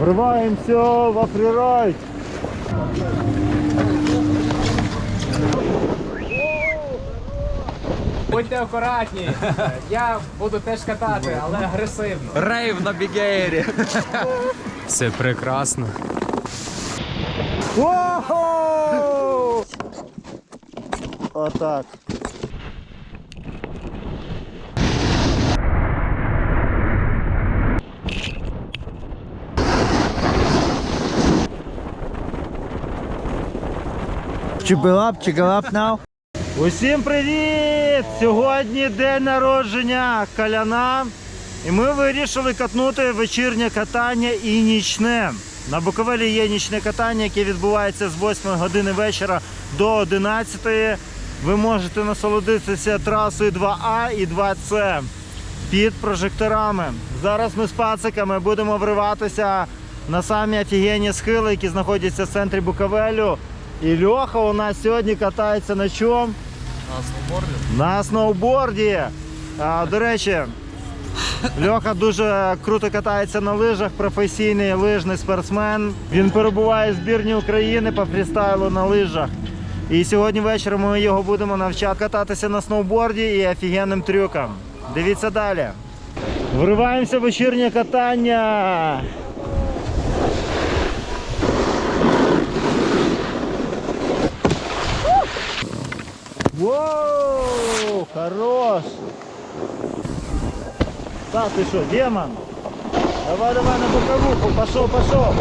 Вриваємося во фрірайд. Будьте акуратні. Я буду теж катати, але агресивно. Рейв на бігеєрі. Все прекрасно. Ого! Отак. Чубилап, чигалап now. Усім привіт! Сьогодні день народження Каляна. І ми вирішили катнути вечірнє катання і нічне. На Буковелі є нічне катання, яке відбувається з 8 години вечора до 11. Ви можете насолодитися трасою 2А і 2С під прожекторами. Зараз ми з пациками будемо вриватися на самі офігенні схили, які знаходяться в центрі Буковелю. І Льоха у нас сьогодні катається на чому? На сноуборді? На сноуборді. А, до речі, Льоха дуже круто катається на лижах, професійний лижний спортсмен. Він перебуває в збірні України по фрістайлу на лижах. І сьогодні ввечері ми його будемо навчати кататися на сноуборді і офігенним трюкам. Дивіться далі. Вриваємося в вечірнє катання. Воу, хорош. Да, ты что, демон? Давай, давай на боковуху, пошел, пошел.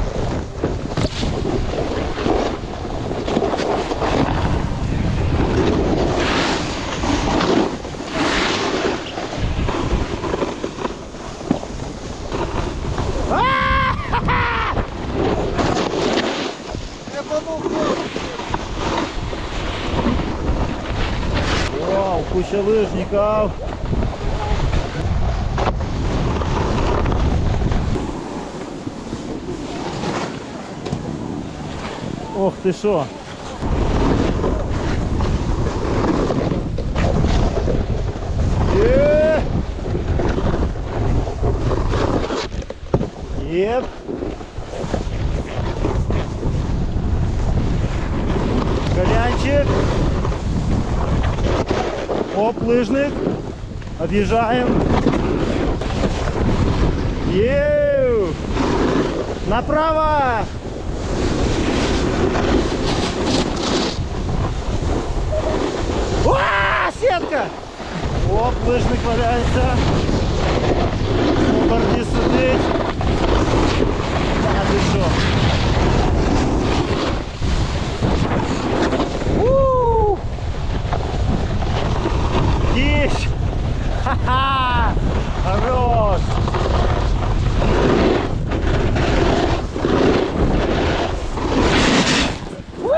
Вау, куча лыжников. Ох ты шо. Е! Оп, лыжник. Объезжаем. Еу! Направо! Уа, сетка! Оп, лыжник валяется. Борди сидить. А ти що? У! Ха-ха! Хорош! Ву!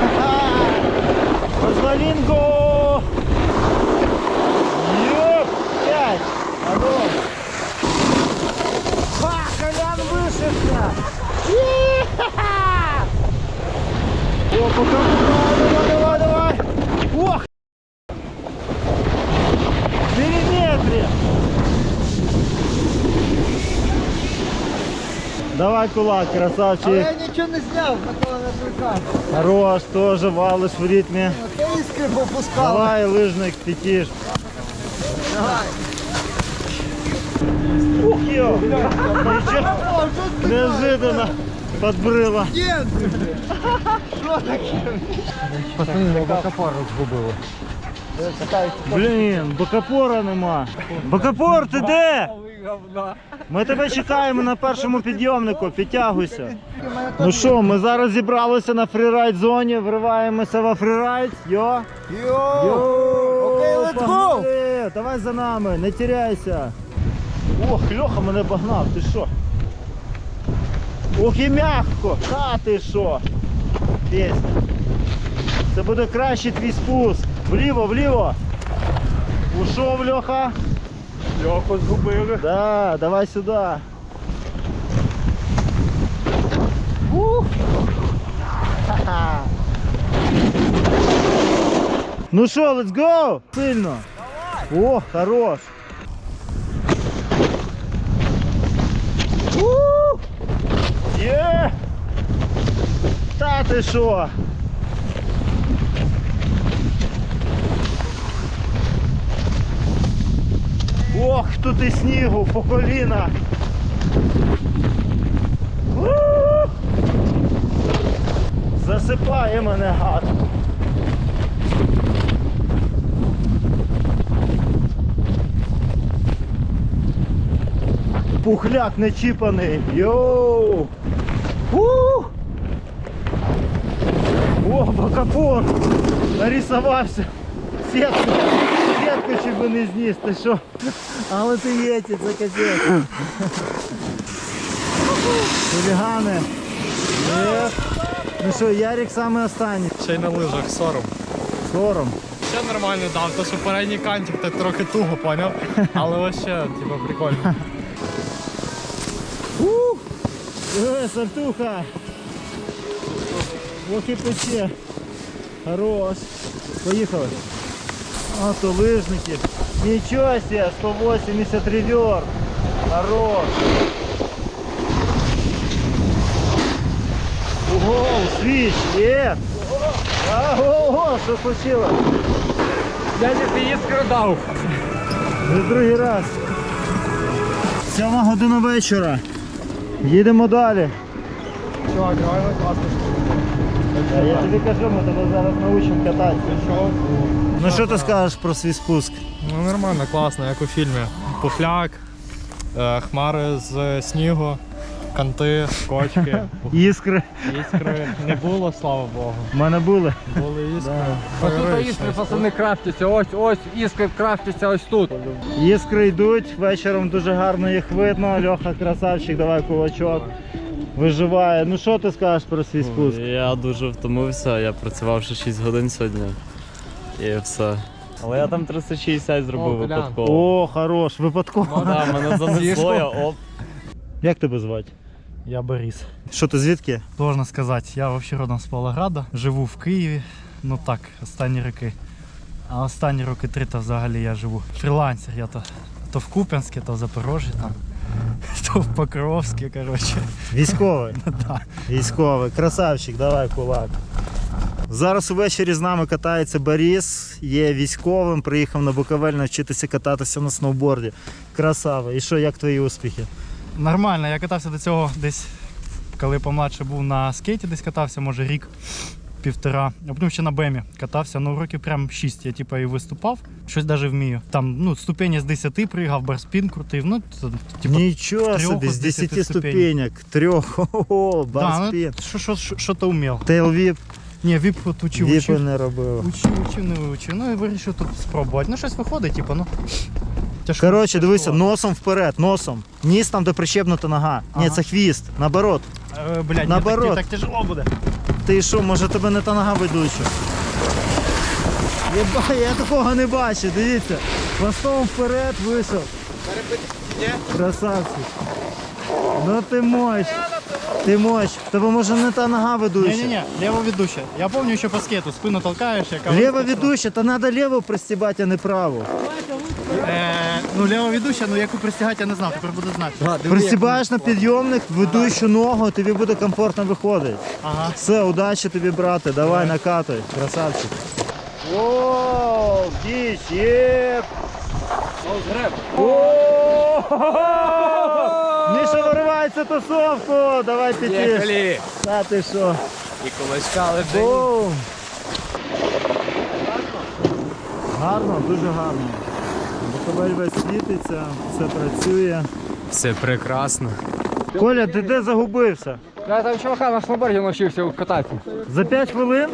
Ха-ха! Позволинго! Ёп! Пять! Хорош! Ха! Колян вышибся! И-ха-ха! О, пока, пока, давай, давай, давай! Ох! В миллиметре! Давай кулак, красавчик! Я нічого не зняв, такого не звикав. Хорош, тоже валиш в ритмі. Та іскри попускав. Давай, лыжник, пятиш. Ух, йо! Нічого, неожиданно подбрила. Що таке? Блін, бокопора нема. Бокопор, ти де? Ми тебе чекаємо на першому підйомнику, підтягуйся. Ну що, ми зараз зібралися на фрірайд зоні, вриваємося во фрірайд. Йо! Йоу! Окей, let's go! Давай за нами, не тіряйся. Ох, Льоха мене погнав, ти що? Ох і м'яко! Та ти що? Пісня. Це буде кращий твій спуск. Вліво, вліво. Ушов Льоха. Льоху згубили. Да, давай сюди. Ух. Ну що, let's go! Сильно. О, хорош. Є! Та ти що? Ох, тут і снігу по коліна. Засипає мене гад. Пухляк не чіпаний. Йоу! Ух! О, бакапон! Нарисувався! Сітку! Чи би не зніс, ти що? Але ти єті, це капець. Хулігани. Є. Ну що, Ярик саме останній. Ще й на лижах сором. Сором. Ще нормально дав, то що передній кантик так трохи туго, поняв? Але ось ще, типу, прикольно. Ух! Е, сартуха! Ох і пече. Хорош. Поїхали. А то лижники. Нічого себе, 180 ревер. Хорош. Ого, свіч, є. Ого, що случилось? Дядя, ти іскру дав. Вже другий раз. Сьома година вечора. Їдемо далі. Чувак, реально класно. Я тобі кажу, ми тебе зараз научимо кататися. Ну що ти скажеш про свій спуск? Ну нормально, класно, як у фільмі. Пуфляк, е, хмари з снігу, канти, кочки, Іскри. іскри. Не було, слава Богу. В мене були. Були іскри. Ось тут іскри, пацани, крафтяться. Ось, ось, іскри крафтяться ось тут. Іскри йдуть, вечором дуже гарно їх видно. Льоха красавчик, давай кулачок. Виживає. Ну що ти скажеш про свій спуск? Я дуже втомився, я працював ще 6 годин сьогодні. І все. Але я там 360 зробив О, випадково. О, хорош, випадково. Да, мене занесло, я оп. Як тебе звати? Я Борис. Що ти звідки? Должно сказати, я взагалі родом з Павлограда, живу в Києві. Ну так, останні роки. А останні роки три то взагалі я живу. Фрілансер, я то, то в Куп'янське, то в Запорожжі там. То в Покровське, коротше. Військовий. Військовий, красавчик, давай кулак. Зараз увечері з нами катається Борис, є військовим, приїхав на Буковель навчитися кататися на сноуборді. Красава. І що, як твої успіхи? Нормально, я катався до цього десь, коли помладше був на скейті, десь катався, може рік, півтора. А потім ще на бемі катався, ну років прям 6. Я типу і виступав, щось навіть вмію. Там ну, ступені з 10 пригав, барспін крутив. Ну, типу, Нічого трьох собі, з 10 10 ступенек, трьох, ого, да, барспін. ну, що, що, що, що то вмів. Тейлвіп, Ні, віп от учив, віпи учив. не робив. Учив, учив, не вивчив. Ну і вирішив тут спробувати. Ну щось виходить, типу, ну. Тяжко, Коротше, дивися, носом вперед, носом. Ніс там, де прищепнута нога. Ні, це хвіст, наоборот. Е, блядь, ні, Наоборот. так, так тяжело буде. Ти що, може тебе не та нога ведуча? Єба, я такого не бачив, дивіться. Хвостом вперед вийшов. Красавчик. Ну ти мощ. Ти мощ. Тебе може не та нога ведуча. Не-не-не, лево ведущая. Я помню еще по скету, спину толкаешь, я Лево ведуча, та треба лево пристібати, а не право. Е, ну, лево ведущая, ну яку пристягати я не знав, тепер буду знати. Пристібаєш на підйомник, ведучу ногу, тобі буде комфортно виходити. Ага. Все, удачі тобі, брате, давай накатай, красавчик. О, діч, є. О, Міша виривається тусовку, давай піти. Їхали. Та ти що? І кулачка лежить. Бум. Гарно, дуже гарно. Весь світиться, все працює. Все прекрасно. Коля, ти де загубився? Я там чувака на сноуборді навчився кататися. За 5 хвилин?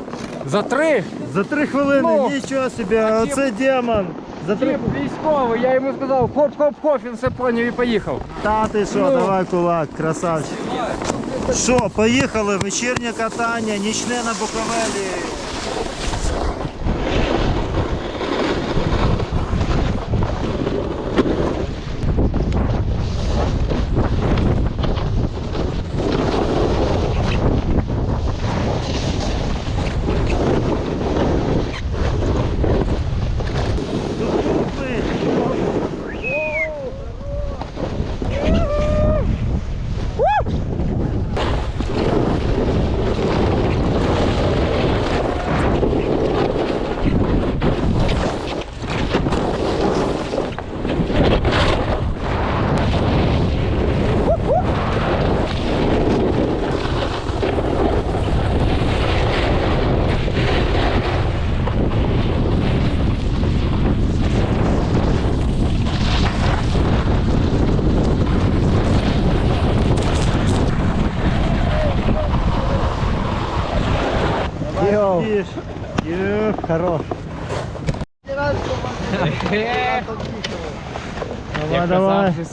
За три! За 3 хвилини, Ну, нічого собі, а оце демон. За 3 Тип військовий, я йому сказав хоп-хоп-хоп, він все поняв і поїхав. Та ти що, Ну. давай кулак, красавчик. Що, поїхали, вечірнє катання, нічне на Буковелі.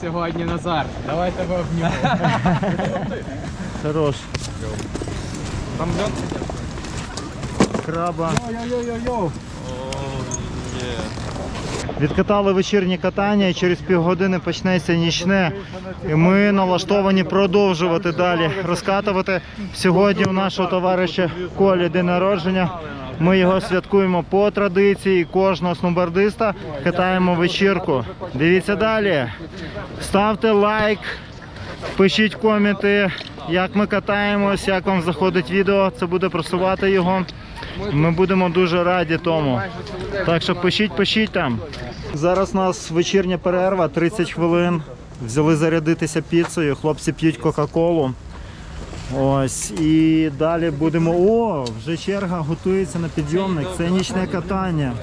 Сьогодні Назар. Давай тебе обніму. Хорош. Там льон Краба. Відкатали вечірнє катання і через півгодини почнеться нічне. І ми налаштовані продовжувати далі розкатувати. Сьогодні у нашого товариша Колі день народження. Ми його святкуємо по традиції. Кожного сноубордиста катаємо вечірку. Дивіться далі. Ставте лайк, пишіть коменти, як ми катаємось, як вам заходить відео. Це буде просувати його. Ми будемо дуже раді тому. Так що пишіть, пишіть там. Зараз у нас вечірня перерва, 30 хвилин. Взяли зарядитися піцею, хлопці п'ють Кока-Колу. Ось і далі будемо. О, вже черга готується на підйомник. Це нічне катання.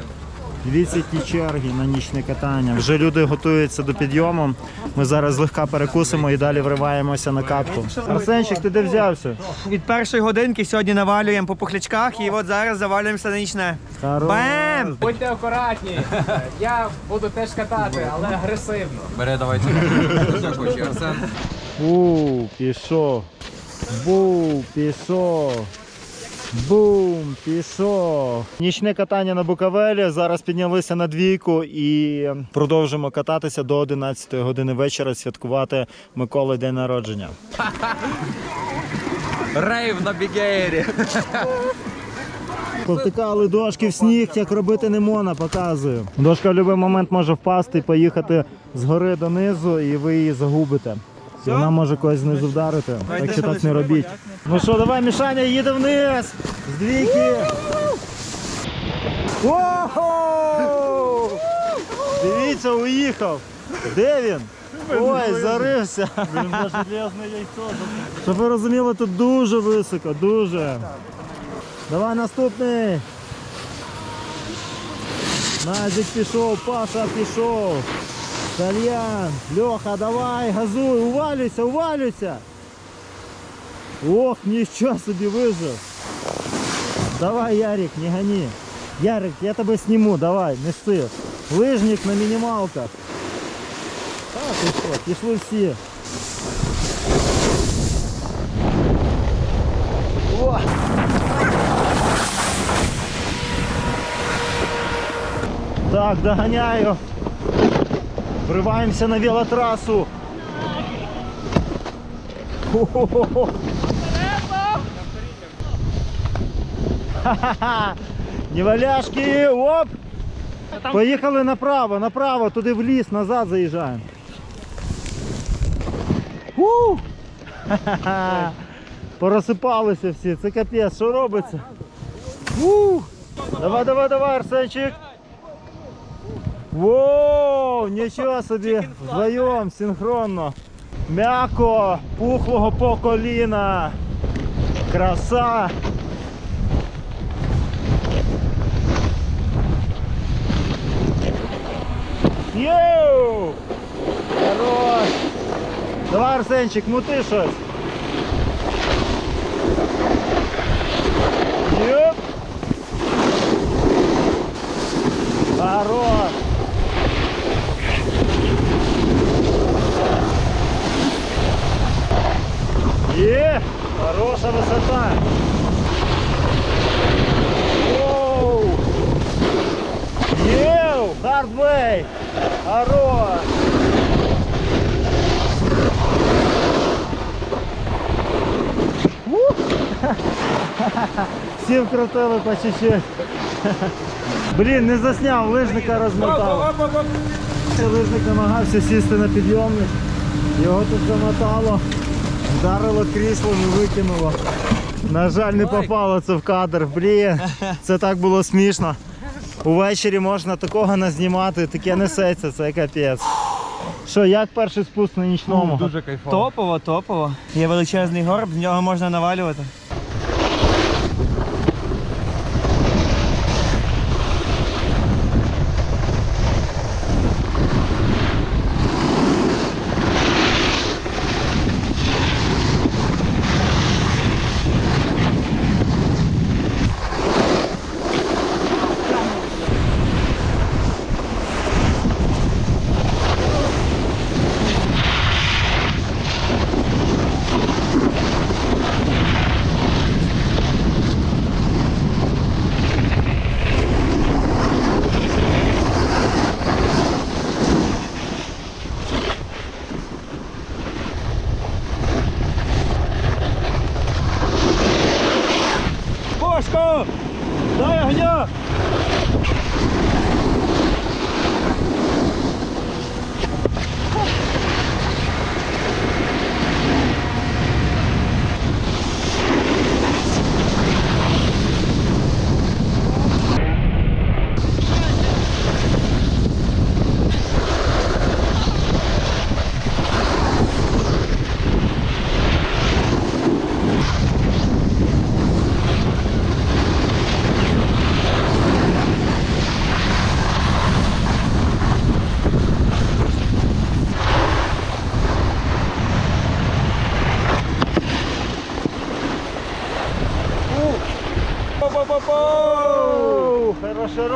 Дивіться черги на нічне катання. Вже люди готуються до підйому. Ми зараз злегка перекусимо і далі вриваємося на катку. Арсенчик, ти де взявся? Від першої годинки сьогодні навалюємо по пухлячках і от зараз завалюємося на нічне. Хорош. Бем! Будьте акуратні. Я буду теж катати, але агресивно. Бери, давайте. Хоче, Арсен? Бу, пішов. Бу, пішов. Бум, пішов. Нічне катання на Буковелі. Зараз піднялися на двійку і продовжимо кататися до 11 години вечора, святкувати Миколи день народження. Рейв на бігеєрі. Повтикали дошки в сніг, як робити не можна, показую. Дошка в будь-який момент може впасти і поїхати згори донизу, і ви її загубите. І вона може когось знизу вдарити. Так що так не робіть. Ну що, давай, Мішаня, їде вниз! З двійки! Ого! Дивіться, уїхав! Де він? Ой, зарився! Щоб ви розуміли, тут дуже високо, дуже. Давай наступний. Назик пішов, Паша пішов. Кальян, Льоха, давай, газуй, увалюйся, увалюйся. Ох, нічого собі вижив. Давай, Ярик, не гони. Ярик, я тебе сниму, давай, неси. Лижник на мінімалках. А ти що, пішли всі. О! Так, доганяю. Вриваємося на велотрасу. Хо-хо-хо. Ха-ха-ха. Неваляшки, оп! Поїхали направо, направо, туди в ліс, назад заїжджаємо. Фу! Ха-ха-ха. Порозсипалися всі, це капець, що робиться? Давай, давай, давай, Арсенчик. Воу, нічого собі, вдвоєм, синхронно. М'яко, пухлого по коліна. Краса. Йоу! Хорош! Давай, Арсенчик, мути щось. Йоп! Хорош! Є! Хороша висота! Воу! Єу! Хардвей! Хорош! Всі вкрутили по чуть-чуть. Блін, не засняв, лижника розмотав. Лижник намагався сісти на підйомник. Його тут замотало, вдарило кріслом і викинуло. На жаль, не попало це в кадр. Блін, це так було смішно. Увечері можна такого назнімати, таке несеться, це капець. Що, як перший спуск на нічному? Дуже кайфово. Топово, топово. Є величезний горб, з нього можна навалювати.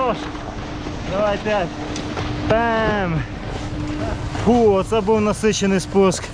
хорош. Давай п'ять. Бем. Фу, оце був насичений спуск.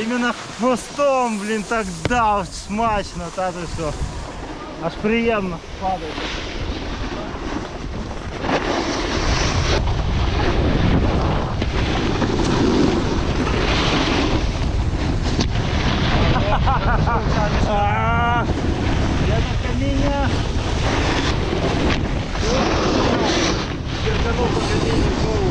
Іменно хвостом, блин, так дав смачно, та и все. Аж приємно падає. А, Я на каміння. Черканув по камінню знову.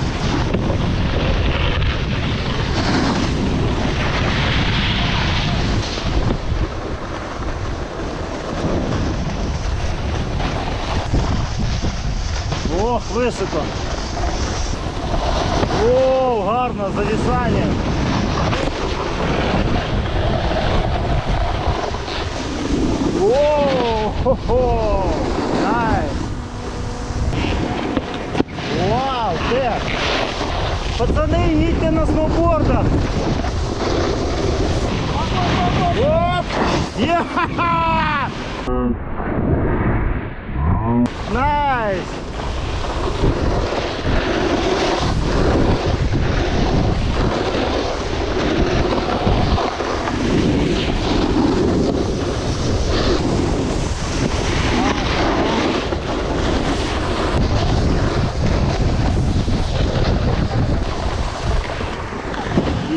Ох, високо. О, гарно, завісання. О, хо-хо, найс. Вау, де? Пацани, їдьте на сноубордах. Оп! Є-ха-ха! Найс!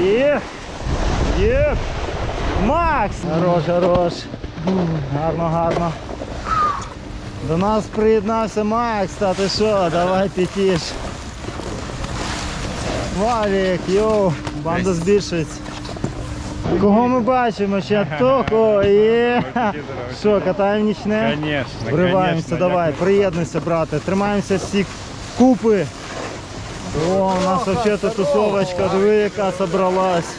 Є! Є! Макс! Хорош, хорош. Гарно, гарно. До нас приєднався Макс, та ти що, давай п'ятіш. Валік, йоу, банда збільшується. Кого ми бачимо? Ще токо є. Що, катаємо нічне? Конечно, Вриваємося, давай, приєднуйся, брате. Тримаємося всі купи. О, у нас взагалі тусовочка, диви, яка собралась.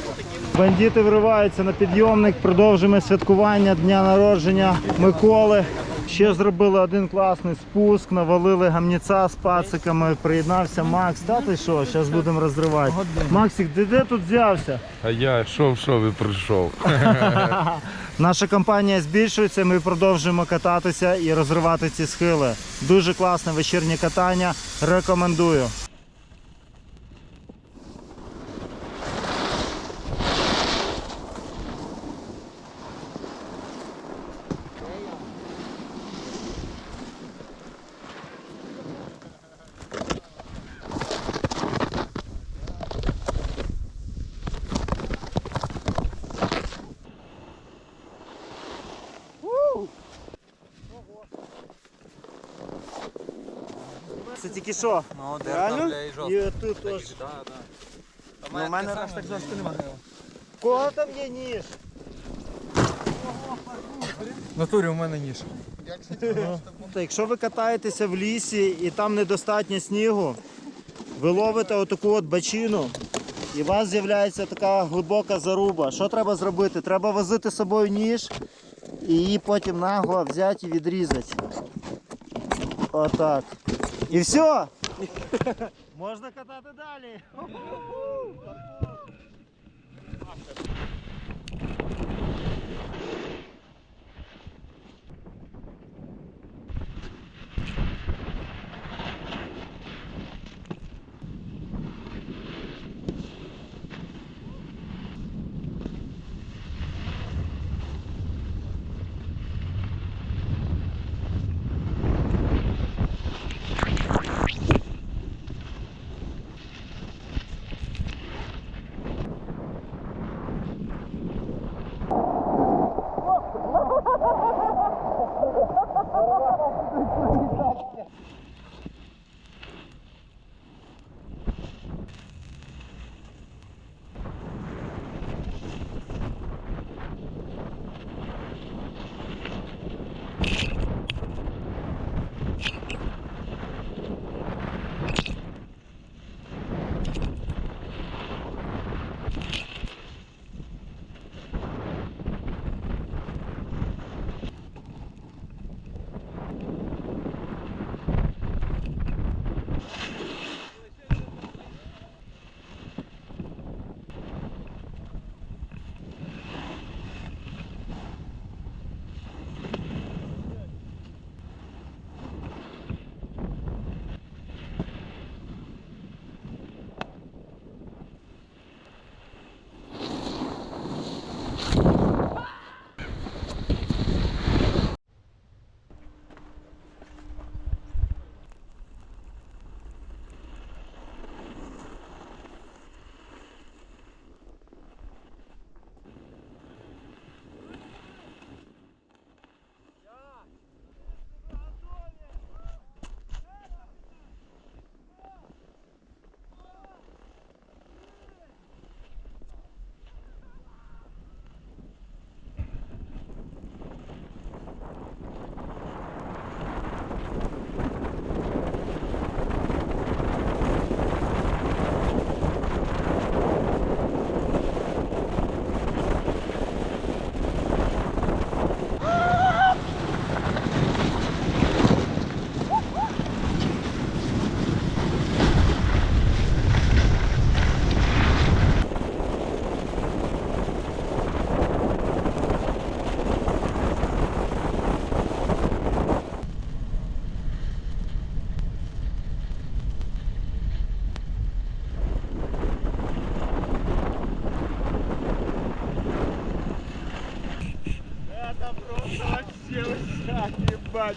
Бандити вриваються на підйомник, продовжуємо святкування дня народження Миколи. Ще зробили один класний спуск, навалили гамніця з пациками, приєднався Макс. Та ти що, зараз будемо розривати. Максик, ти де тут взявся? А я йшов, шов і прийшов. Наша компанія збільшується, ми продовжуємо кататися і розривати ці схили. Дуже класне вечірнє катання. Рекомендую. Тільки що? Ну, Реально? І тут теж. Ну, у мене аж так завжди немає. Кого там є ніж? В натурі у мене ніж. Та Якщо ви катаєтеся в лісі і там недостатньо снігу, ви ловите отаку от бачину, і у вас з'являється така глибока заруба. Що треба зробити? Треба возити з собою ніж і її потім нагло взяти і відрізати. Отак. І все. Можна катати далі.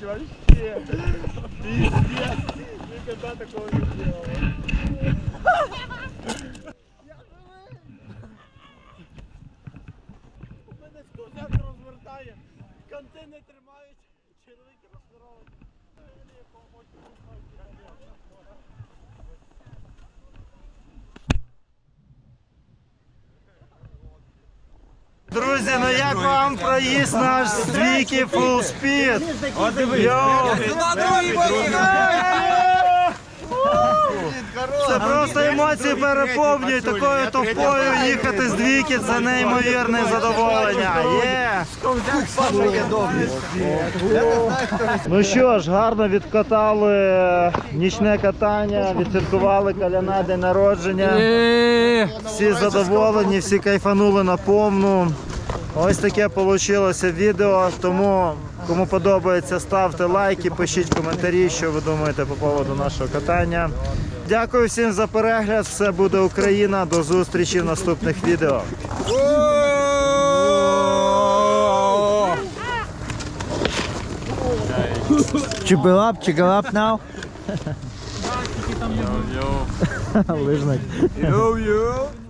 блядь, вообще. Пиздец. Никогда такого не вам проїзд наш з двійки full speed? Це просто емоції переповнюють такою товпою їхати з двійки, це неймовірне задоволення. Є! Ну що ж, гарно відкатали нічне катання, відсвяткували каляна день народження. Всі задоволені, всі кайфанули на повну. Ось таке вийшло відео. Тому кому подобається, ставте лайки, пишіть коментарі, що ви думаєте по поводу нашого катання. Дякую всім за перегляд. Все буде Україна. До зустрічі в наступних відео. Чебелап, чигалап now. Лижник. Йоу-йоу.